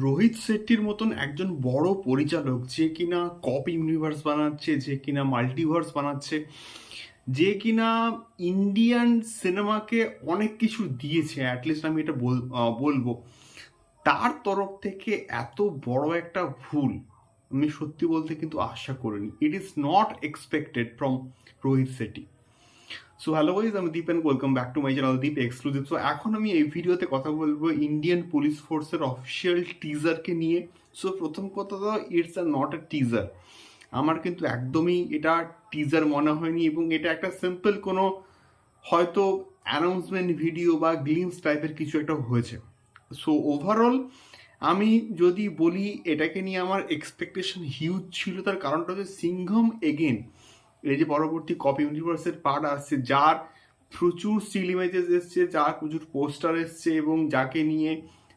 রোহিত শেট্টির মতন একজন বড় পরিচালক যে কিনা কপ ইউনিভার্স বানাচ্ছে, যে কিনা মাল্টিভার্স বানাচ্ছে, যে কিনা ইন্ডিয়ান সিনেমাকে অনেক কিছু দিয়েছে অ্যাটলিস্ট আমি এটা বলব। তার তরফ থেকে এত বড় একটা ভুল আমি সত্যি বলতে কিন্তু আশা করিনি। It is not expected from Rohit Shetty so hello guys আমি Deep and welcome back to my channel Deep exclusive so এখন আমি এই ভিডিওতে কথা বলব ইন্ডিয়ান পুলিশ ফোর্সের অফিসিয়াল টিজারকে নিয়ে। সো প্রথম কথা তো it's are not a teaser আমার কিন্তু একদমই এটা টিজার মনে হয়নি এবং এটা একটা সিম্পল কোনো হয়তো অ্যানাউন্সমেন্ট ভিডিও বা গ্লিমস টাইপের কিছু একটা হয়েছে। সো ওভারঅল আমি যদি বলি এটাকে নিয়ে আমার এক্সপেকটেশন হিউজ ছিল। তার কারণটা হচ্ছে সিংহম এগেন এই যে পরবর্তী কপি ইউনিভার্সের পার্ট আসছে, যার প্রচুর স্টিল ইমেজেস এসছে, যার প্রচুর পোস্টার এসছে এবং যাকে নিয়ে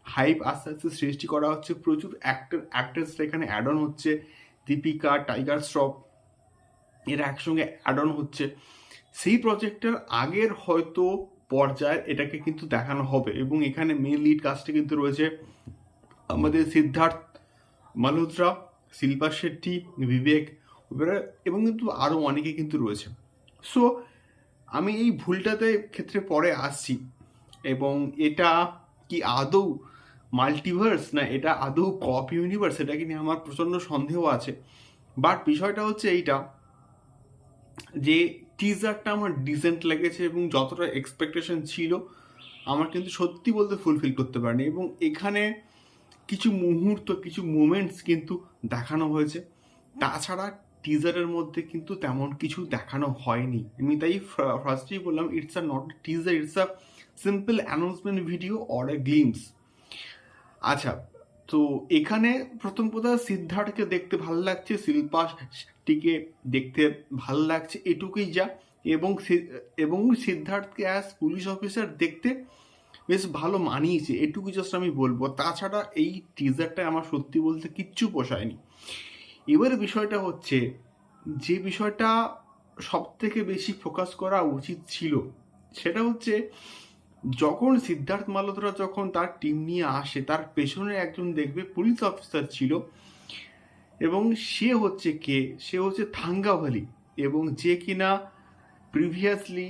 হাইপ আস্তে আস্তে সৃষ্টি করা হচ্ছে, প্রচুর অ্যাক্টর অ্যাক্ট্রেসরা এখানে অ্যাড অন হচ্ছে। দীপিকা টাইগার শ্রফ এরা একসঙ্গে অ্যাড অন হচ্ছে। সেই প্রজেক্টের আগের হয়তো পর্যায়ে এটাকে কিন্তু দেখানো হবে এবং এখানে মেন লিড কাস্টে কিন্তু রয়েছে আমাদের সিদ্ধার্থ মালহোত্রা, শিল্পা শেট্টি, বিবেক ওবেরয় এবং কিন্তু আরও অনেকে কিন্তু রয়েছে। সো আমি এই ভুলটাতে ক্ষেত্রে পরে আসছি। এবং এটা কি আদৌ মাল্টিভার্স না এটা আদৌ কপ ইউনিভার্স এটা কি নিয়ে আমার প্রচণ্ড সন্দেহ আছে। বাট বিষয়টা হচ্ছে এইটা, যে টিজারটা আমার ডিসেন্ট লেগেছে এবং যতটা এক্সপেকটেশন ছিল, আমার কিন্তু সত্যি বলতে ফুলফিল করতে পারেনি। এবং এখানে কিছু মুহূর্ত, কিছু মুমেন্টস কিন্তু দেখানো হয়েছে। তাছাড়া টিজারের মধ্যে কিন্তু তেমন কিছু দেখানো হয়নি। আমি তাই ফার্স্টেই বললাম it's uh not teaser it's a simple announcement video or a glimpse আচ্ছা তো এখানে প্রথম কথা সিদ্ধার্থকে দেখতে ভালো লাগছে শিল্পাটিকে দেখতে ভালো লাগছে এটুকুই যা। এবং এবং সিদ্ধার্থকে অ্যাজ পুলিশ অফিসার দেখতে বেশ ভালো মানিয়েছে এটুকু জাস্ট আমি বলব। তাছাড়া এই টিজারটা আমার সত্যি বলতে কিচ্ছু পোষায়নি। এবারে বিষয়টা হচ্ছে যে বিষয়টা সব থেকে বেশি ফোকাস করা উচিত ছিল, সেটা হচ্ছে যখন সিদ্ধার্থ মালহোত্রা যখন তার টিম নিয়ে আসে, তার পেছনে একজন দেখবে পুলিশ অফিসার ছিল এবং সে হচ্ছে কে? সে হচ্ছে থাঙ্গাভালি এবং যে কিনা প্রিভিয়াসলি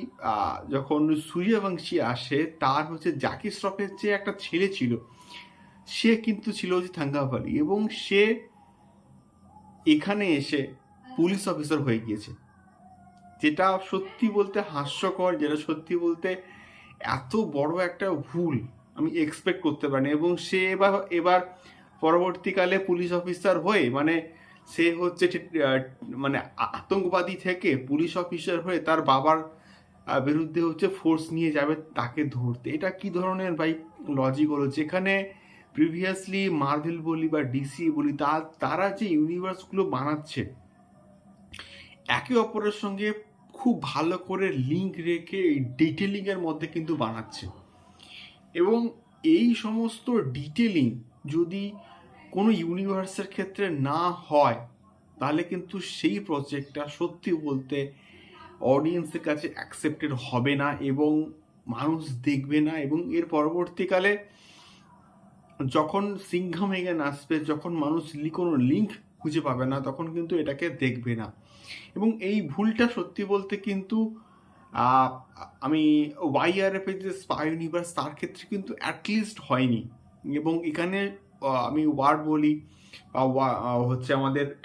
যখন সূর্যবংশী আসে, তার হচ্ছে জাকি শ্রফের যে একটা ছেলে ছিল, সে কিন্তু ছিল হচ্ছে থাঙ্গাভালি এবং সে এখানে এসে পুলিশ অফিসার হয়ে গিয়েছে। যেটা সত্যি বলতে হাস্যকর, যেটা সত্যি বলতে এত বড় একটা ভুল আমি এক্সপেক্ট করতে পারিনি এবং সে এবার এবার পরবর্তীকালে পুলিশ অফিসার হয়ে মানে সে হচ্ছে মানে আতঙ্কবাদী থেকে পুলিশ অফিসার হয়ে তার বাবার বিরুদ্ধে হচ্ছে ফোর্স নিয়ে যাবে তাকে ধরতে। এটা কি ধরনের ভাই লজিক হলো? যেখানে প্রিভিয়াসলি মার্ভেল বলি বা ডিসি বলি তারা যে ইউনিভার্সগুলো বানাচ্ছে একে অপরের সঙ্গে খুব ভালো করে লিঙ্ক রেখে এই ডিটেলিংয়ের মধ্যে কিন্তু বানাচ্ছে। এবং এই সমস্ত ডিটেলিং যদি কোনো ইউনিভার্সের ক্ষেত্রে না হয়, তাহলে কিন্তু সেই প্রজেক্টটা সত্যি বলতে অডিয়েন্সের কাছে অ্যাকসেপ্টেড হবে না এবং মানুষ দেখবে না এবং এর পরবর্তীকালে যখন সিংহাম এগেন আসবে যখন মানুষ লি- কোনো লিঙ্ক খুঁজে পাবে না, তখন কিন্তু এটাকে দেখবে না। এবং এই ভুলটা সত্যি বলতে কিন্তু আমি ওয়াইআরএফ যে স্পাই ইউনিভার্স তার ক্ষেত্রে কিন্তু অ্যাটলিস্ট হয়নি। এবং এখানে আমি ওয়ার্ড বলি হচ্ছে আমাদের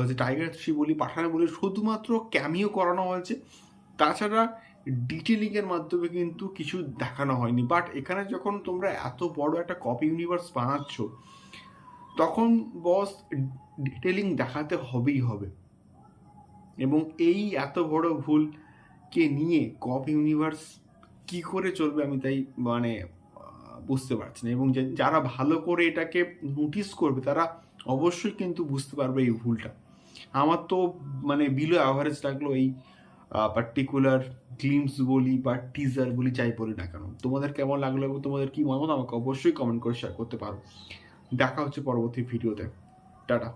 হচ্ছে টাইগার থ্রি বলি, পাঠানে বলি, শুধুমাত্র ক্যামিও করানো হয়েছে। তাছাড়া ডিটেলিংয়ের মাধ্যমে কিন্তু কিছু দেখানো হয়নি। বাট এখানে যখন তোমরা এত বড় একটা কপি ইউনিভার্স বানাচ্ছ, তখন বস ডিটেলিং দেখাতে হবেই হবে। এবং এই এত বড় ভুলকে নিয়ে কপ ইউনিভার্স কি করে চলবে আমি তাই মানে বুঝতে পারছি না। এবং যারা ভালো করে এটাকে নোটিস করবে, তারা অবশ্যই কিন্তু বুঝতে পারবে এই ভুলটা। আমার তো মানে বিলো অ্যাভারেজ লাগল এই পার্টিকুলার ক্লিমস বলি বা টিজার বলি যাই বলি না কেন, তোমাদের কেমন লাগল এবং তোমাদের কি মতামত আমাকে অবশ্যই কমেন্ট করে শেয়ার করতে পারো। দেখা হচ্ছে পরবর্তী ভিডিওতে টাটা।